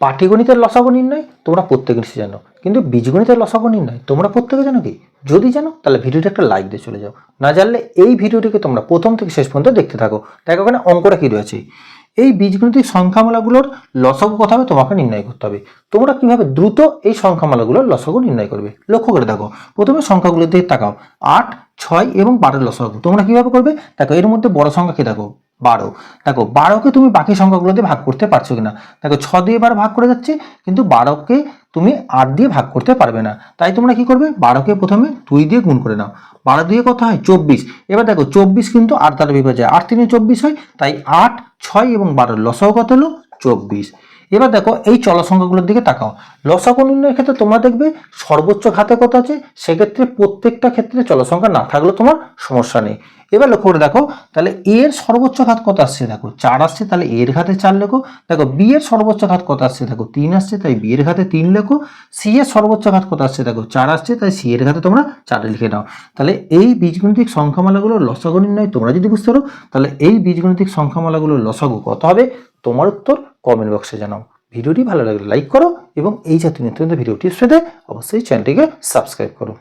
পাটিগণিতের লসাগু নির্ণয়? তোমরা প্রত্যেকে নিশ্চয়ই জানো। কিন্তু বীজগণিতের লসাগু নির্ণয়, তোমরা প্রত্যেকে জানো কি? যদি জানো, তাহলে ভিডিওটা একটা লাইক দিয়ে চলে যাও। না জানলে এই ভিডিওটিকে তোমরা প্রথম থেকে শেষ পর্যন্ত দেখতে থাকো। দেখো ওখানে অঙ্কটা কী রয়েছে? এই বীজগণিতিক সংখ্যামালাগুলোর লসাগু হবে, তোমাকে নির্ণয় করতে হবে। তোমরা কীভাবে দ্রুত এই সংখ্যামালাগুলোর লসাগু নির্ণয় করবে? লক্ষ্য করে দেখো। প্রথমে সংখ্যাগুলোর দিকে তাকাও। আট, ছয় এবং বারোর লসাগু। তোমরা কীভাবে করবে? দেখো, এর মধ্যে বড় সংখ্যা কি দেখো? বারো। দেখো, বারোকে তুমি বাকি সংখ্যাগুলো দিয়ে ভাগ করতে পারছ কিনা? দেখো, ছ দিয়ে বার ভাগ করে যাচ্ছে, কিন্তু বারোকে তুমি আট দিয়ে ভাগ করতে পারবে না। তাই তোমরা কি করবে? বারোকে প্রথমে দুই দিয়ে গুণ করে নাও। বারো দিয়ে কত হয়? চব্বিশ। এবার দেখো, চব্বিশ কিন্তু আট দ্বারা বিভাজ্য আট তিনে চব্বিশ হয়, তাই আট, ছয় এবং বারোর লসাও কত হলো? চব্বিশ। এবার দেখো, এই সংখ্যাগুলোর দিকে তাকাও। লসাগু নির্ণয়ের ক্ষেত্রে তোমরা দেখবে সর্বোচ্চ ঘাতে কত আছে? সেক্ষেত্রে প্রত্যেকটা ক্ষেত্রে সংখ্যা না থাকলেও তোমার সমস্যা নেই। এবার লক্ষ্য করে দেখো, তাহলে এ এর সর্বোচ্চ ঘাত কত আসছে? দেখো, চার আসছে, তাহলে এর ঘাতে চার লেখো। দেখো, বি এর সর্বোচ্চ ঘাত কত আসছে? দেখো, তিন আসছে, তাই বি এর ঘাতে তিন লেখো। সি এর সর্বোচ্চ ঘাত কত আসছে? দেখো, চার আসছে, তাই সি এর ঘাতে তোমরা চারে লিখে নাও। তাহলে এই বীজগণিতিক সংখ্যামালাগুলোর লসাগু নির্ণয় তোমরা যদি বুঝতে পারো, তাহলে এই বীজগণিতিক সংখ্যামালাগুলোর লসাগু কত হবে? তোমার উত্তর কমেন্ট বক্সে জানাও। ভিডিওটি ভালো লাগলে লাইক করো এবং এই জাতীয় নিত্য ভিডিওটি পেতে অবশ্যই চ্যানেলটিকে সাবস্ক্রাইব করো।